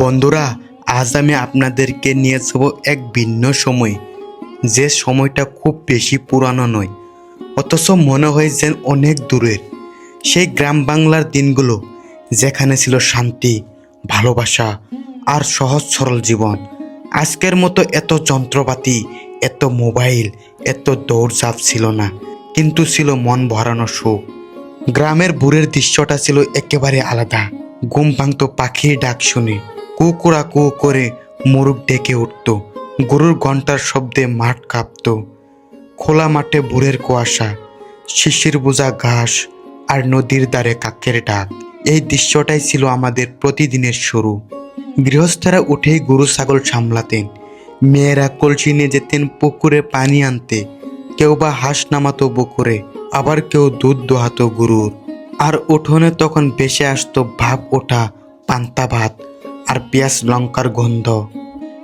বন্ধুরা, আজ আমি আপনাদেরকে নিয়ে যাব এক ভিন্ন সময়, যে সময়টা খুব বেশি পুরানো নয়, অথচ মনে হয় যেন অনেক দূরের। সেই গ্রাম বাংলার দিনগুলো, যেখানে ছিল শান্তি, ভালোবাসা আর সহজ সরল জীবন, আজকের মতো এত যন্ত্রপাতি, এত মোবাইল, এত দৌড়ঝাঁপ ছিল না, কিন্তু ছিল মন ভরানো সুখ। গ্রামের বুড়ের দৃশ্যটা ছিল একেবারে আলাদা, ঘুম ভাঙত পাখির ডাক শুনে। কুকুরা কু করে মোরগ ডেকে উঠত। গরুর ঘণ্টার শব্দে মাঠ কাঁপত। খোলা মাঠে বুড়ের কুয়াশা, শিশির বোঝা ঘাস আর নদীর দ্বারে কাকের ডাক। এই দৃশ্যটাই ছিল আমাদের প্রতিদিনের শুরু। গৃহস্থরা উঠেই গরু ছাগল সামলাতেন। মেয়েরা কলসি নিয়ে যেতেন পুকুরে পানি আনতে। কেউ বা হাঁস নামাতো পুকুরে, আবার কেউ দুধ দোহাতো গরুর। আর উঠোনে তখন বেশে আসতো ভাব ওঠা পান্তা ভাত। আর পেঁয়াজ লঙ্কার গন্ধ।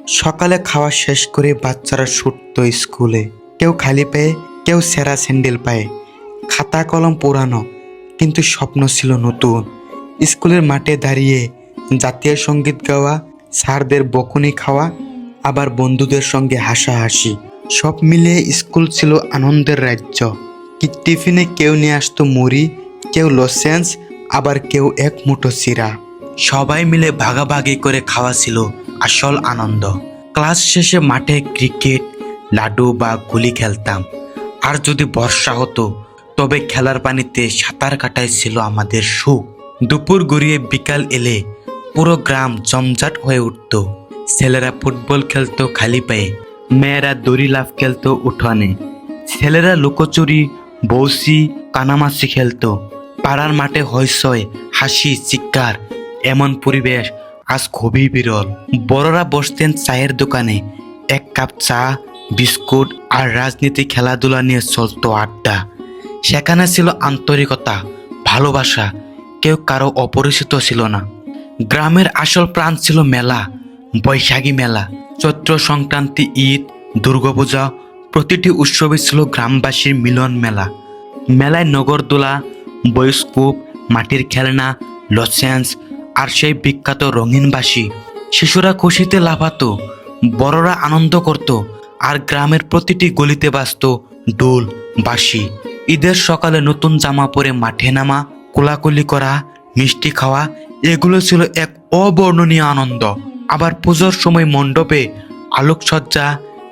সকালে খাওয়া শেষ করে বাচ্চারা ছুটত স্কুলে। কেউ খালি পায়ে, কেউ সেরা স্যান্ডেল পায়ে। খাতা কলম পুরানো কিন্তু স্বপ্ন ছিল নতুন। স্কুলের মাঠে দাঁড়িয়ে জাতীয় সংগীত গাওয়া, স্যারদের বকুনি খাওয়া, আবার বন্ধুদের সঙ্গে হাসাহাসি। সব মিলিয়ে স্কুল ছিল আনন্দের রাজ্য। কি টিফিনে কেউ নিয়ে আসতো মুড়ি, কেউ লসেন্স, আবার কেউ এক মুঠো সিরা। সবাই মিলে ভাগাভাগি করে খাওয়া ছিল আসল আনন্দ। ক্লাস শেষে মাঠে ক্রিকেট লাডু বা গুলি খেলতাম। আর যদি বর্ষা হতো, তবে খেলার পানিতে সাঁতার কাটাই ছিল আমাদের সুখ। দুপুর গড়িয়ে বিকাল এলে পুরো গ্রাম জমজাট হয়ে উঠত। ছেলেরা ফুটবল খেলতো খালি পায়ে, মেয়েরা দড়ি লাফ খেলতো উঠানে। ছেলেরা লুকোচুরি বৌসি কানামাছি খেলতো। পাড়ার মাঠে হইসয় হাসি, চিৎকার এমন পরিবেশ আজ খুবই বিরল। বড়রা বসতেন চায়ের দোকানে। এক কাপ চা, বিস্কুট আর রাজনীতি খেলাধুলা নিয়ে চলতো আড্ডা। সেখানে ছিল আন্তরিকতা, ভালোবাসা। কেউ কারও অপরিচিত ছিল না। গ্রামের আসল প্রাণ ছিল মেলা, বৈশাখী মেলা। চৈত্র সংক্রান্তি, ঈদ, দুর্গাপূজা, প্রতিটি উৎসবে ছিল গ্রামবাসীর মিলন মেলা। মেলায় নগরদোলা বয়স্কোপ মাটির খেলনা লসেন্স আর সেই বিখ্যাত রঙিনবাসী। শিশুরা খুশিতে লাফাতো, বড়রা আনন্দ করত, আর গ্রামের প্রতিটি গলিতে বাজত ডোল, বাঁশি। ঈদের সকালে নতুন জামা পরে মাঠে নামা, কোলাকুলি করা, মিষ্টি খাওয়া, এগুলো ছিল এক অবর্ণনীয় আনন্দ। আবার পুজোর সময় মণ্ডপে আলোকসজ্জা,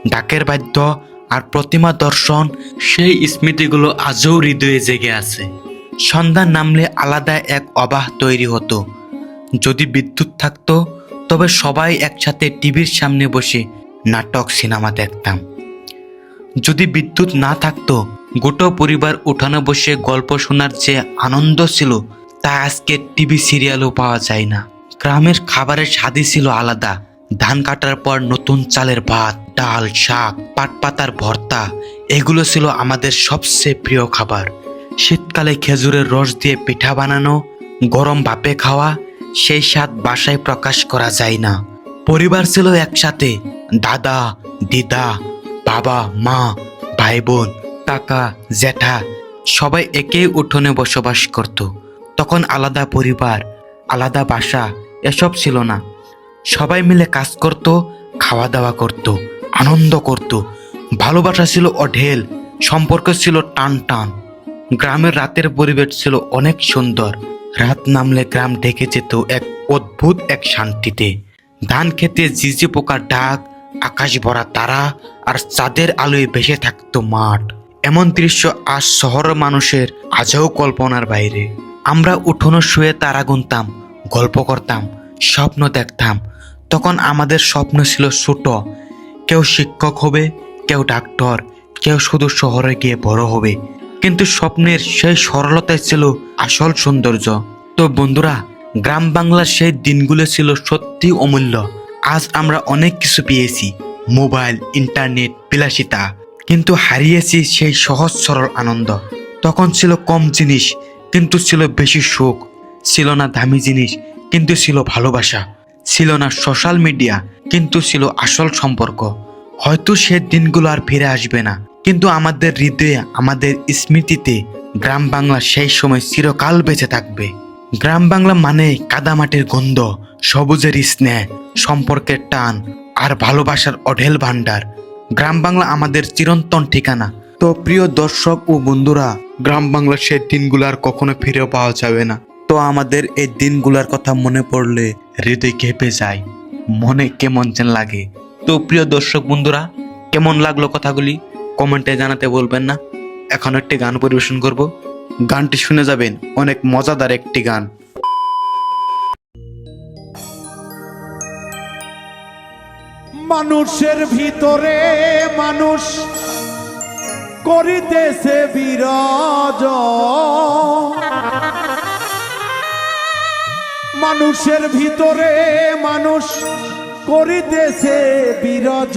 ডাকের বাদ্য আর প্রতিমা দর্শন, সেই স্মৃতিগুলো আজও হৃদয়ে জেগে আছে। সন্ধ্যা নামলে আলাদা এক অবাহ তৈরি হতো। যদি বিদ্যুৎ থাকতো, তবে সবাই একসাথে টিভির সামনে বসে নাটক, সিনেমা দেখতাম। যদি বিদ্যুৎ না থাকতো, গোটো পরিবার উঠানে বসে গল্প শোনার যে আনন্দ ছিল, তা আজকে টিভি সিরিয়ালও পাওয়া যায় না। গ্রামের খাবারের স্বাদই ছিল আলাদা। ধান কাটার পর নতুন চালের ভাত, ডাল, শাক, পাট পাতার ভর্তা, এগুলো ছিল আমাদের সবচেয়ে প্রিয় খাবার। শীতকালে খেজুরের রস দিয়ে পিঠা বানানো, গরম ভাপে খাওয়া সেই স্বাদ বাসায় প্রকাশ করা যায় না। পরিবার ছিল একসাথে। দাদা, দিদা, বাবা, মা ভাই বোন কাকা, জ্যাঠা সবাই একই উঠোনে বসবাস করত। তখন আলাদা পরিবার, আলাদা বাসা, এসব ছিল না। সবাই মিলে কাজ করত খাওয়া দাওয়া করত, আনন্দ করত। ভালোবাসা ছিল অঢেল, সম্পর্ক ছিল টান টান গ্রামের রাতের পরিবেশ ছিল অনেক সুন্দর। রাত নামলে গ্রাম ঢেকে যেত এক অদ্ভুত এক শান্তিতে। ধান খেতে জিজি পোকার ডাক, আকাশ ভরা তারা আর চাঁদের আলোয় ভেসে থাকতো মাঠ। এমন দৃশ্য আজ শহরের মানুষের আজও কল্পনার বাইরে। আমরা উঠোনো শুয়ে তারা গুনতাম গল্প করতাম, স্বপ্ন দেখতাম। তখন আমাদের স্বপ্ন ছিল ছোট। কেউ শিক্ষক হবে, কেউ ডাক্তার, কেউ শুধু শহরে গিয়ে বড় হবে। কিন্তু স্বপ্নের সেই সরলতাই ছিল আসল সৌন্দর্য। তো বন্ধুরা, গ্রাম বাংলার সেই দিনগুলো ছিল সত্যি অমূল্য। আজ আমরা অনেক কিছু পেয়েছি, মোবাইল, ইন্টারনেট, বিলাসিতা। কিন্তু হারিয়েছি সেই সহজ সরল আনন্দ। তখন ছিল কম জিনিস, কিন্তু ছিল বেশি সুখ। ছিল না দামি জিনিস, কিন্তু ছিল ভালোবাসা। ছিল না সোশ্যাল মিডিয়া কিন্তু ছিল আসল সম্পর্ক। হয়তো সে দিনগুলো আর ফিরে আসবে না। কিন্তু আমাদের হৃদয়ে, আমাদের স্মৃতিতে গ্রাম বাংলা সেই সময় চিরকাল বেঁচে থাকবে। গ্রাম বাংলা মানে কাদামাটির গন্ধ, সবুজের স্নেহ, সম্পর্কের টান আর ভালোবাসার অঢেল ভাণ্ডার। গ্রাম বাংলা আমাদের চিরন্তন ঠিকানা। তো প্রিয় দর্শক ও বন্ধুরা, গ্রাম বাংলার সেই দিনগুলো আর কখনো ফিরে পাওয়া যাবে না। তো আমাদের এই দিনগুলোর কথা মনে পড়লে হৃদয় কেঁপে যায়, মনে কেমন যেন লাগে। তো প্রিয় দর্শক বন্ধুরা, কেমন লাগল কথাগুলি? কমেন্টে জানাতে বলবেন না। এখন একটি গান পরিবেশন করব। গানটি শুনে যাবেন অনেক মজাদার একটি গান। মানুষের ভিতরে মানুষ করিতেছে বিরাজ। মানুষের ভিতরে মানুষ করিতেছে বিরজ।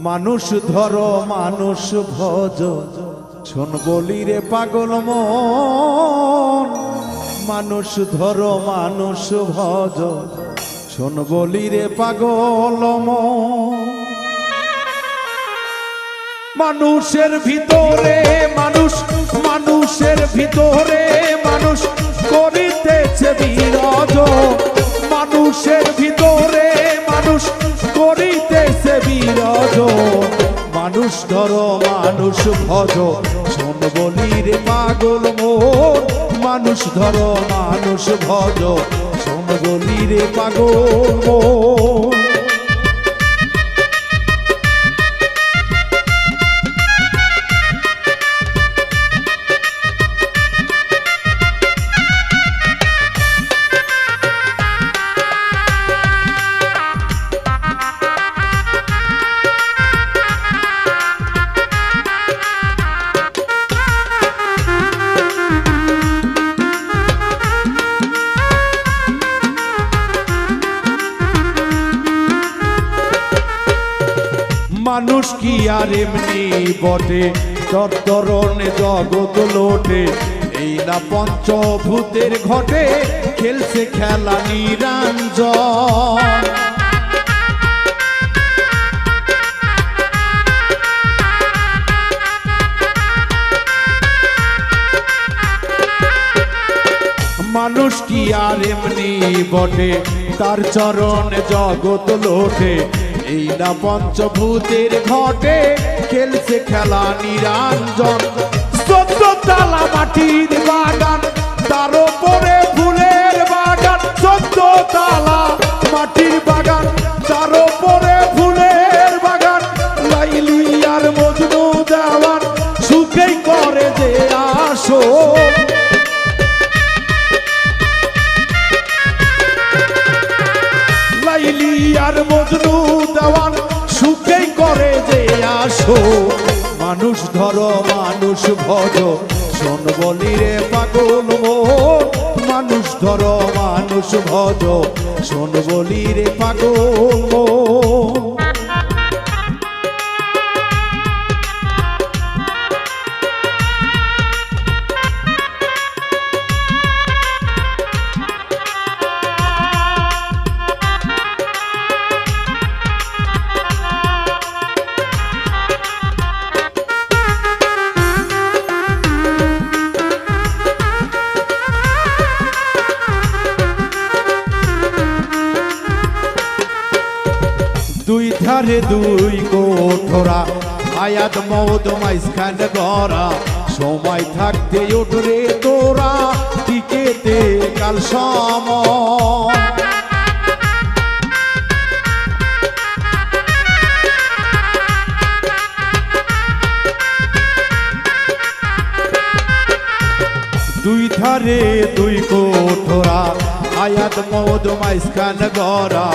মানুষ ধর, মানুষ ভজ। শোন বলি রে পাগল মন। মানুষ ধর, মানুষ ভজ। শোন বলি রে পাগল মন। মানুষের ভিতরে মানুষ, মানুষের ভিতরে মানুষ করিতেছে বিরজ মানুষের ভিতরে মানুষ ধরো, মানুষ ভজ। শোন বলি রে পাগল মোর মানুষ ধরো, মানুষ ভজ। শোন বলি রে পাগল মোর কি আর এমনি বটে তরতরণে জগৎ লোটে। এই না পঞ্চভূতের ঘটে, খেলছে খেলা নিরঞ্জন। মানুষ কি আর এমনি বটে, তার চরণ জগৎ লোটে। এই না পঞ্চভূতের ঘটে খেলছে খেলা নিরঞ্জন। চোদ্দ তালা মাটির মানুষ ধর, মানুষ ভজ শোন বলি রে পাগল মানুষ ধর, মানুষ ভজ শোন বলি রে পাগল দুই ধারে দুই কোঠরা আয়াত মৌদ মাইসখান গড়া। সময় থাকতে উঠরে তোরা, টিকেতে কাল সময়। দুই ধারে দুই কোঠরা আয়াত মৌদ মাইসখান গড়া।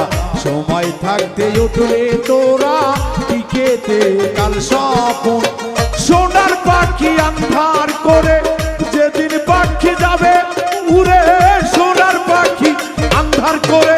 সময় থাকতে উঠলে তোরা টিকেতে কাল স্বপন। সোনার পাখি আন্ধার করে যেদিন পাখি যাবে, উড়ে সোনার পাখি আন্ধার করে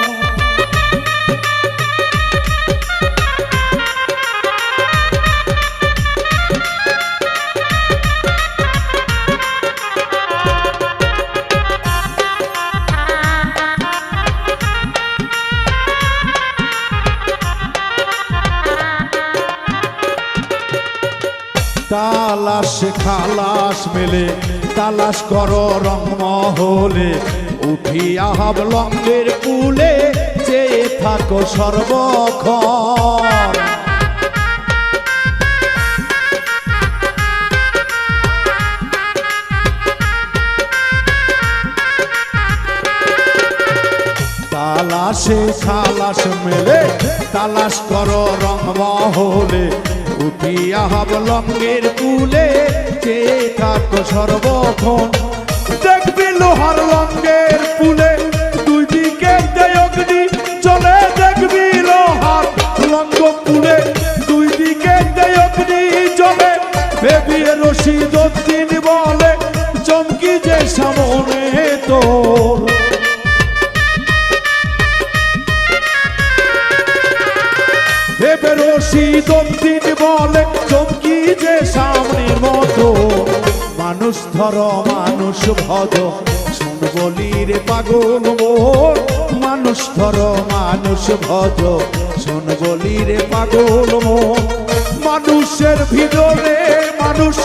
তালাশ, খালাস মেলে, তালাশ কর রং মহলে উঠিয়া হাব লঙ্গের কুলে চেয়ে থাকো সর্বক্ষণ তালাশে, খালাস মেলে, তালাশ করো রং মহলে উঠিয়া হাব লঙ্গের কুলে যে থাকো সর্বক্ষণ। দেখবি লোহার লঙ্গের কুলে, দুই দিকে অগ্নি, চলে দেখবি লোহার লঙ্গ কুলে। দুই দিকে অগ্নি, চলে বেবি রশিদ উদ্দিন বলে, চমকি যে সামনে তোর। ভেবে রশিদ বলে, চমকি যে সামনের মতো। মানুষ ধর, মানুষ ভজ শোন পাগল মোর। মানুষ ধর, মানুষ ভজ শোন বলি পাগল মোর। মানুষের ভিতরে মানুষ,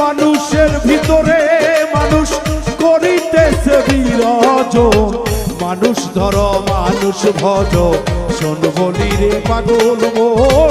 মানুষের ভিতরে মানুষ করিতেছে বিরজ। মানুষ ধর, মানুষ ভজ শোন বলি পাগল মোর।